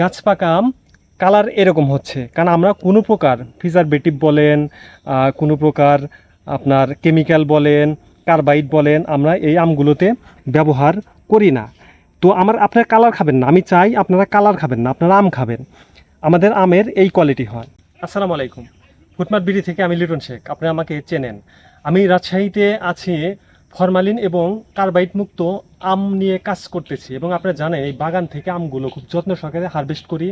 গাছ পাকা আম, কালার এরকম হচ্ছে। কারণ আমরা কোনো প্রকার প্রিজারভেটিভ বলেন কোনো প্রকার আপনার কেমিক্যাল বলেন কার্বাইড বলেন, আমরা এই আমগুলোতে ব্যবহার করি না। তো আমার আপনারা কালার খাবেন না। আমি চাই আপনারা কালার খাবেন না, আপনারা আম খাবেন। আমাদের আমের এই কোয়ালিটি হয়। আসসালামু আলাইকুম। ফুটমার বিড়ি থেকে আমি লিটন শেখ। আপনি আমাকে চেনেন। আমি রাজশাহীতে আছি ফরমালিন এবং কার্বাইড মুক্ত আম নিয়ে কাজ করতেছি এবং আপনারা জানেন, এই বাগান থেকে আমগুলো খুব যত্ন সহকারে হারভেস্ট করি,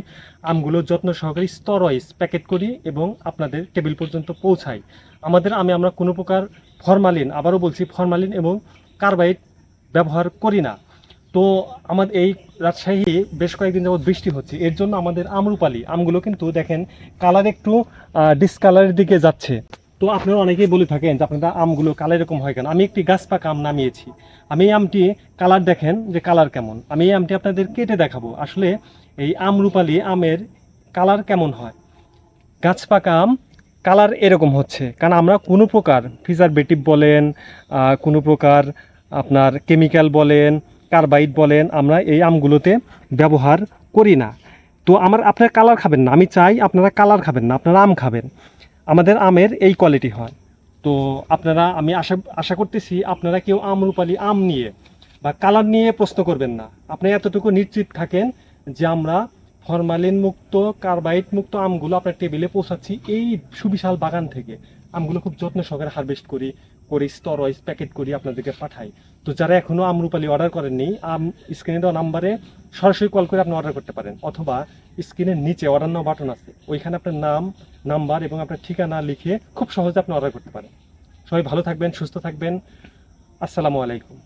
আমগুলো যত্ন সহকারে স্তর ওয়াইজ প্যাকেট করি এবং আপনাদের টেবিল পর্যন্ত পৌঁছাই। আমাদের আমি, আমরা কোনো প্রকার ফরমালিন, আবারও বলছি ফরমালিন এবং কার্বাইড ব্যবহার করি না। তো আমাদের এই রাজশাহী বেশ কয়েকদিন যাবত বৃষ্টি হচ্ছে, এর জন্য আমাদের আমরুপালি, আমগুলো কিন্তু দেখেন কালার একটু ডিসকালারের দিকে যাচ্ছে। তো আপনারা অনেকেই বলে থাকেন যে আপনারা আমগুলো কালার এরকম হয় কেন? আমি একটি গাছ পাকা আম নামিয়েছি। আমি এই আমটি কালার দেখেন যে কালার কেমন। আমি এই আমটি আপনাদের কেটে দেখাবো। আসলে এই আমরুপালি আমের কালার কেমন হয়? গাছ পাকা আম কালার এরকম হচ্ছে। কারণ আমরা কোনো প্রকার প্রিজারভেটিভ বলেন কোনো প্রকার আপনার কেমিক্যাল বলেন কার্বাইড বলেন, আমরা এই আমগুলোতে ব্যবহার করি না। তো আমার আপনারা কালার খাবেন না। আমি চাই আপনারা কালার খাবেন না, আপনারা আম খাবেন। আমাদের আমের এই কোয়ালিটি হয়। তো আপনারা, আমি আশা আশা করতেছি আপনারা কেউ আম রূপালি আম নিয়ে বা কালার নিয়ে প্রশ্ন করবেন না। আপনি এতটুকু নিশ্চিত থাকেন যে আমরা ফরমালিন মুক্ত, কার্বাইড মুক্ত আমগুলো আপনার টেবিলে পৌঁছাচ্ছি এই সুবিশাল বাগান থেকে। আমগুলো খুব যত্ন সহকারে হারভেস্ট করি করে স্তর ওয়াইজ প্যাকেট করি আপনাদেরকে পাঠাই। তো যারা এখনও আমরুপালি অর্ডার করেননি, আম স্ক্রিনে দেওয়া নাম্বারে সরাসরি কল করে আপনি অর্ডার করতে পারেন। অথবা স্ক্রিনের নিচে অর্ডার নাও বাটন আছে। ওইখানে আপনার নাম নাম্বার এবং আপনার ঠিকানা লিখে খুব সহজে আপনি অর্ডার করতে পারেন। সবাই ভালো থাকবেন, সুস্থ থাকবেন। আসসালামু আলাইকুম।